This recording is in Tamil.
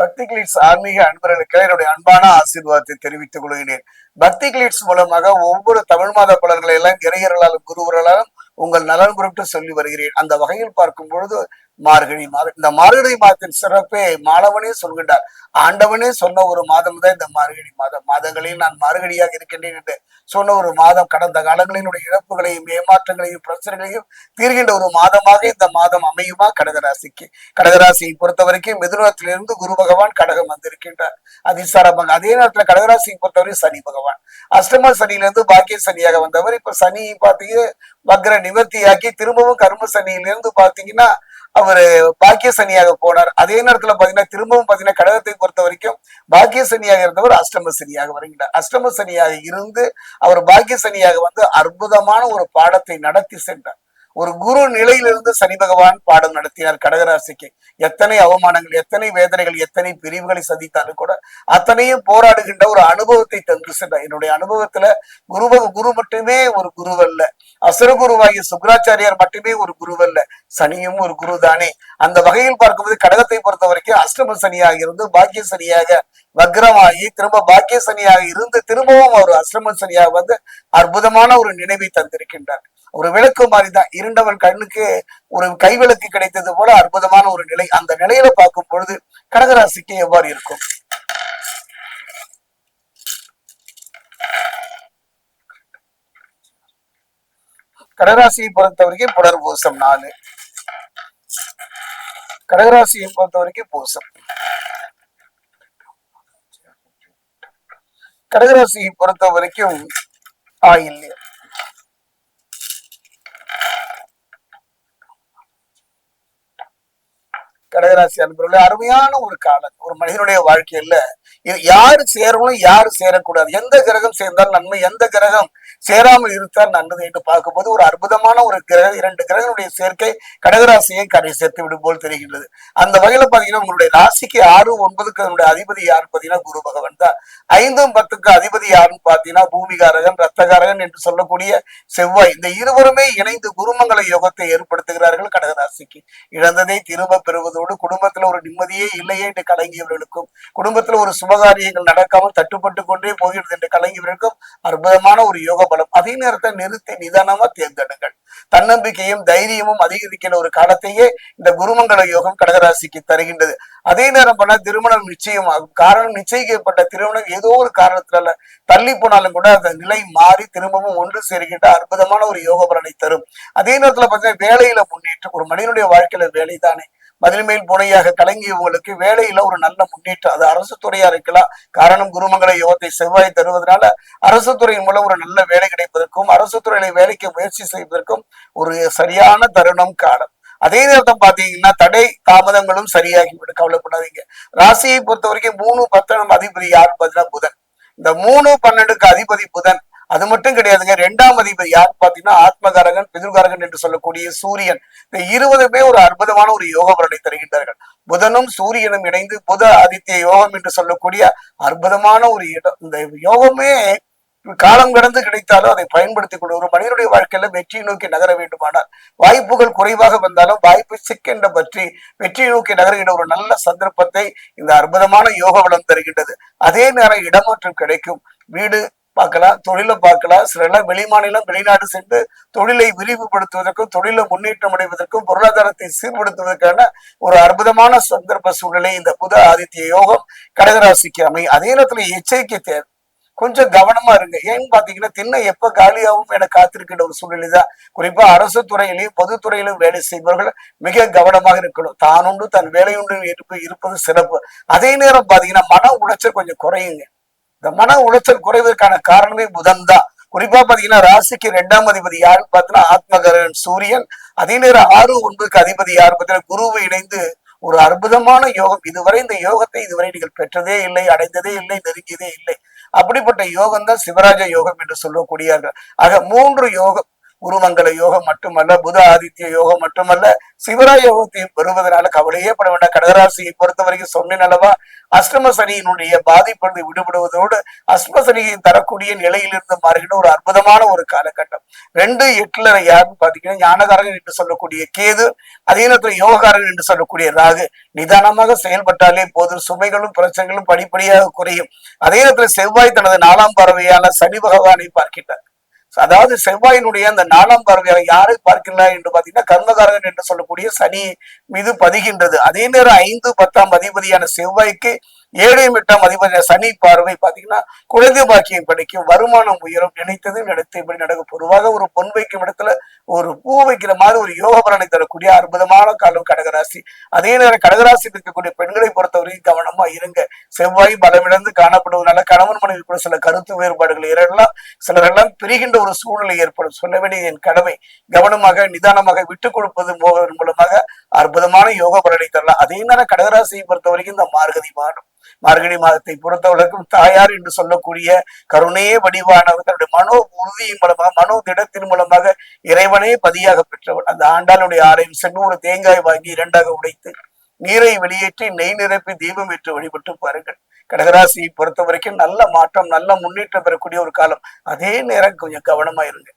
பக்தி கிளிட்ஸ் ஆன்மீக அன்பர்களுக்கு என்னுடைய அன்பான ஆசீர்வாதத்தை தெரிவித்துக் கொள்கிறேன். பக்தி கிளிட்ஸ் மூலமாக ஒவ்வொரு தமிழ் மாத பலன்களை எல்லாம் இறையர்களாலும் குருவர்களாலும் உங்கள் நலன் குறிப்பிட்டு சொல்லி வருகிறேன். அந்த வகையில் பார்க்கும் பொழுது மார்கழி மாதம் இந்த மார்கழி மாதத்தின் சிறப்பே மாணவனே சொல்கின்றார். ஆண்டவனே சொன்ன ஒரு மாதம் தான் இந்த மார்கழி மாதம். மாதங்களில் நான் மார்கழியாக இருக்கின்றேன் என்று சொன்ன ஒரு மாதம் கடந்த காலங்களினுடைய இழப்புகளையும் ஏமாற்றங்களையும் பிரச்சனைகளையும் தீர்கின்ற ஒரு மாதமாக இந்த மாதம் அமையுமா? கடகராசிக்கு. கடகராசியை பொறுத்த வரைக்கும் மிதுனத்திலிருந்து குரு பகவான் கடகம் வந்திருக்கின்றார். அதிசாரமாக அதே நேரத்துல கடகராசியை பொறுத்தவரை சனி பகவான். அஷ்டம சனியிலிருந்து பாக்கிய சனியாக வந்தவர். இப்ப சனி பார்த்தீங்க வக்ர நிவர்த்தியாக்கி திரும்பவும் கர்ம சனியிலிருந்து பாத்தீங்கன்னா அவரு பாக்கிய சனியாக போனார். அதே நேரத்துல பாத்தீங்கன்னா திரும்பவும் பாத்தீங்கன்னா கடகத்தை பொறுத்த வரைக்கும் பாக்கிய சனியாக இருந்தவர் அஷ்டம சனியாக வருகிறார். அஷ்டம சனியாக இருந்து அவர் பாக்கிய சனியாக வந்து அற்புதமான ஒரு பாடத்தை நடத்தி சென்றார். ஒரு குரு நிலையிலிருந்து சனி பகவான் பாடம் நடத்தினார் கடகராசிக்கு. எத்தனை அவமானங்கள் எத்தனை வேதனைகள் எத்தனை பிரிவுகளை சந்தித்தாலும் கூட அத்தனையும் போராடுகின்ற ஒரு அனுபவத்தை தந்து சென்றார். என்னுடைய அனுபவத்துல குரு குரு மட்டுமே ஒரு குருவல்ல. அசுரகுருவாகிய சுக்கராச்சாரியார் மட்டுமே ஒரு குருவல்ல. சனியும் ஒரு குரு தானே அந்த வகையில் பார்க்கும்போது கடகத்தை பொறுத்த வரைக்கும் அஷ்டம சனியாக இருந்து பாக்கிய சனியாக வக்ரமாகி திரும்ப பாக்கிய சனியாக இருந்து திரும்பவும் அவர் அஷ்டம சனியாக வந்து அற்புதமான ஒரு நினைவை தந்திருக்கின்றார். ஒரு விளக்கு மாதிரிதான். இருண்டவன் கண்ணுக்கு ஒரு கைவிளக்கு கிடைத்தது போல அற்புதமான ஒரு நிலை. அந்த நிலையில பார்க்கும் பொழுது கடகராசிக்கு எவ்வாறு இருக்கும்? கடகராசியை பொறுத்த வரைக்கும் புனர்பூசம் நாலு. கடகராசியை பொறுத்த வரைக்கும் பூசம். கடகராசியை பொறுத்த வரைக்கும் ஆயில்யம். கடகராசி அன்பர்களே அருமையான ஒரு காலம். ஒரு மனிதனுடைய வாழ்க்கையில யாரு சேரணும் யாரு சேரக்கூடாது? எந்த கிரகம் சேர்ந்தால் நன்மை? எந்த கிரகம் சேராமல் இருந்தால் நல்லது என்று பார்க்கும்போது ஒரு அற்புதமான ஒரு கிரகம் இரண்டு கிரகங்களுடைய சேர்க்கை கடகராசியை கரை சேர்த்து விடும் போல் தெரிகின்றது. அந்த வகையில பாத்தீங்கன்னா உங்களுடைய ராசிக்கு ஆறு ஒன்பதுக்கு அதனுடைய அதிபதி யாருன்னு பாத்தீங்கன்னா குரு பகவான் தான். ஐந்தும் பத்துக்கு அதிபதி யாருன்னு பாத்தீங்கன்னா பூமிகாரகன் ரத்தகாரகன் என்று சொல்லக்கூடிய செவ்வாய். இந்த இருவருமே இணைந்து குருமங்கல யோகத்தை ஏற்படுத்துகிறார்கள் கடகராசிக்கு. இழந்ததை திரும்ப பெறுவதோடு குடும்பத்துல ஒரு நிம்மதியே இல்லையே என்று கலங்கியவர்களுக்கும் குடும்பத்துல ஒரு சுபகாரியங்கள் நடக்காமல் தட்டுப்பட்டு கொண்டே போகிறது என்று கலங்கியவர்களுக்கும் அற்புதமான ஒரு யோக பலம். அதே நேரத்தை நிறுத்தி நிதானமா தேர்ந்தெடுங்கள். தன்னம்பிக்கையும் தைரியமும் அதிகரிக்கிற ஒரு காலத்தையே இந்த குருமங்கல யோகம் கடகராசிக்கு தருகின்றது. அதே நேரம் பண்ணா திருமணம் நிச்சயமாகும். காரணம் நிச்சயிக்கப்பட்ட திருமணம் ஏதோ ஒரு காரணத்துல தள்ளி போனாலும் கூட அந்த நிலை மாறி திரும்பவும் ஒன்று சேர்கின்ற அற்புதமான ஒரு யோக பலனை தரும். அதே நேரத்துல பார்த்தீங்கன்னா வேலையில முன்னேற்றம். ஒரு மனிதனுடைய வாழ்க்கையில வேலைதானே. தானே மதில்மேல் புனையாக கலங்கியவங்களுக்கு வேலையில ஒரு நல்ல முன்னேற்றம். அது அரசு துறையா இருக்கலாம். காரணம் குருமங்கல யோகத்தை செவ்வாய் தருவதனால அரசு துறையின் மூலம் ஒரு நல்ல வேலை கிடைப்பதற்கும் அரசு துறையில வேலைக்கு முயற்சி செய்வதற்கும் ஒரு சரியான தருணம் காலம். அதே நேரத்தில் பாத்தீங்கன்னா தடை தாமதங்களும் சரியாகி விட கவலைப்படாதீங்க. ராசியை பொறுத்த வரைக்கும் மூணு பத்தனம் அதிபதி யார்? பார்த்தீங்கன்னா புதன். இந்த மூணு பன்னெண்டுக்கு அதிபதி புதன். அது மட்டும் கிடையாதுங்க. ரெண்டாம் மதிப்பு யார் பாத்தீங்கன்னா ஆத்மகாரகன் பிதுர்காரகன் என்று சொல்லக்கூடிய சூரியன். இந்த இருபதுமே ஒரு அற்புதமான ஒரு யோக பலனை தருகின்றார்கள். புதனும் சூரியனும் இணைந்து புத ஆதித்ய யோகம் என்று சொல்லக்கூடிய அற்புதமான ஒரு இடம். இந்த யோகமே காலம் கடந்து கிடைத்தாலும் அதை பயன்படுத்திக் கொண்டு ஒரு மனிதனுடைய வாழ்க்கையில வெற்றியை நோக்கி நகர வேண்டுமானால் வாய்ப்புகள் குறைவாக வந்தாலும் வாய்ப்பு சிக்கென்ற பற்றி வெற்றியை நோக்கி நகர்கின்ற ஒரு நல்ல சந்தர்ப்பத்தை இந்த அற்புதமான யோக வளம் தருகின்றது. அதே நேரம் இடமாற்றம் கிடைக்கும். வீடு பார்க்கலாம் தொழிலை பார்க்கலாம். சில வெளிமாநிலம் வெளிநாடு சென்று தொழிலை விரிவுபடுத்துவதற்கும் தொழிலை முன்னேற்றம் அடைவதற்கும் பொருளாதாரத்தை சீர்படுத்துவதற்கான ஒரு அற்புதமான சந்தர்ப்ப சூழ்நிலை இந்த புத ஆதித்ய யோகம் கடகராசிக்கு அமை அதே நேரத்துல எச்சரிக்கை தேவை. கொஞ்சம் கவனமா இருங்க. ஏன்னு பாத்தீங்கன்னா திண்ணை எப்ப காலியாகவும் என காத்திருக்கின்ற ஒரு சூழ்நிலை தான். குறிப்பா அரசு துறையிலையும் பொதுத்துறையிலும் வேலை செய்பவர்கள் மிக கவனமாக இருக்கணும். தானுண்டு தன் வேலையுண்டு இருப்பு இருப்பது சிறப்பு. அதே நேரம் பாத்தீங்கன்னா மன உளைச்சல் கொஞ்சம் குறையுங்க. இந்த மன உளைச்சல் குறைவதற்கான காரணமே புதன் தான் குறிப்பா பாத்தீங்கன்னா ராசிக்கு ரெண்டாம் அதிபதி யாருன்னு பார்த்தீங்கன்னா ஆத்மகரன் சூரியன். அதே நேரம் ஆறு ஒன்பதுக்கு அதிபதி யார்? பார்த்தீங்கன்னா குருவை இணைந்து ஒரு அற்புதமான யோகம். இதுவரை இந்த யோகத்தை இதுவரை நீங்கள் பெற்றதே இல்லை அடைந்ததே இல்லை நெருங்கியதே இல்லை. அப்படிப்பட்ட யோகம் தான் சிவராஜ யோகம் என்று சொல்லக்கூடியார்கள். ஆக மூன்று யோகம் உருமங்கல யோகம் மட்டுமல்ல புத ஆதித்ய யோகம் மட்டுமல்ல சிவராய யோகத்தையும் பெறுவதனால கவலையே பட வேண்டாம். கடகராசியை பொறுத்த வரைக்கும் சொன்னேன் அல்லவா அஷ்டம சனியினுடைய பாதிப்பிலிருந்து விடுபடுவதோடு அஷ்டம சனியை தரக்கூடிய நிலையிலிருந்து மாறுகின்ற ஒரு அற்புதமான ஒரு காலகட்டம். ரெண்டு எட்டுல யாருன்னு பாத்தீங்கன்னா ஞானகாரகன் என்று சொல்லக்கூடிய கேது அதே நேரத்தில் யோகக்காரன் என்று சொல்லக்கூடிய ராகு. நிதானமாக செயல்பட்டாலே போதும். சுமைகளும் பிரச்சனைகளும் படிப்படியாக குறையும். அதே நேரத்தில் செவ்வாய் தனது நாலாம் பறவையான சனி பகவானை பார்க்கின்றார். அதாவது செவ்வாயினுடைய அந்த நாலாம் பார்வையாக யாரை பார்க்கிறார் என்று பார்த்தீங்கன்னா கர்மகாரகன் என்று சொல்லக்கூடிய சனி மீது பதிகின்றது. அதே நேரம் ஐந்து பத்தாம் அதிபதியான செவ்வாய்க்கு ஏழையும் எட்டாம் அதிபதியான சனி பார்வை பார்த்தீங்கன்னா குழந்தை பாக்கியம் கிடைக்கும் வருமானம் உயரும் நினைத்தது இப்படி நடக்கும் பொதுவாக ஒரு பொன் வைக்கும் இடத்துல ஒரு பூ வைக்கிற மாதிரி ஒரு யோக பலனை தரக்கூடிய அற்புதமான காலம் கடகராசி. அதே நேரம் கடகராசி இருக்கக்கூடிய பெண்களை பொறுத்தவரைக்கும் கவனமா இருங்க. செவ்வாய் பலமிழந்து காணப்படுவதனால கணவன் மனைவி கூட சில கருத்து வேறுபாடுகள் இரண்டெல்லாம் சிலரெல்லாம் பிரிகின்ற ஒரு சூழ்நிலை ஏற்படும். சொல்ல வேண்டிய என் கடமை. கவனமாக நிதானமாக விட்டுக் கொடுப்பது போவதன் மூலமாக அற்புதமான யோக பலனை தரலாம். அதே நேரம் கடகராசியை பொறுத்த வரைக்கும் இந்த மார்கழி மாதம் மார்கழி மாதத்தை பொறுத்தவரைக்கும் தாயார் என்று சொல்லக்கூடிய கருணையே வடிவானவர் தன்னுடைய மனோ உறுதியின் மூலமாக மனோ திடத்தின் மூலமாக இறைவன் பதியாக பெற்றவன். அந்த ஆண்டாளுடைய ஆலயம் சென்னூறு தேங்காய் வாங்கி இரண்டாக உடைத்து நீரை வெளியேற்றி நெய் நிரப்பி தீபம் ஏற்று வழிபட்டு பாருங்கள். கடகராசியை பொறுத்த வரைக்கும் நல்ல மாற்றம் நல்ல முன்னேற்றம் பெறக்கூடிய ஒரு காலம். அதே நேரம் கொஞ்சம் கவனமா இருங்க.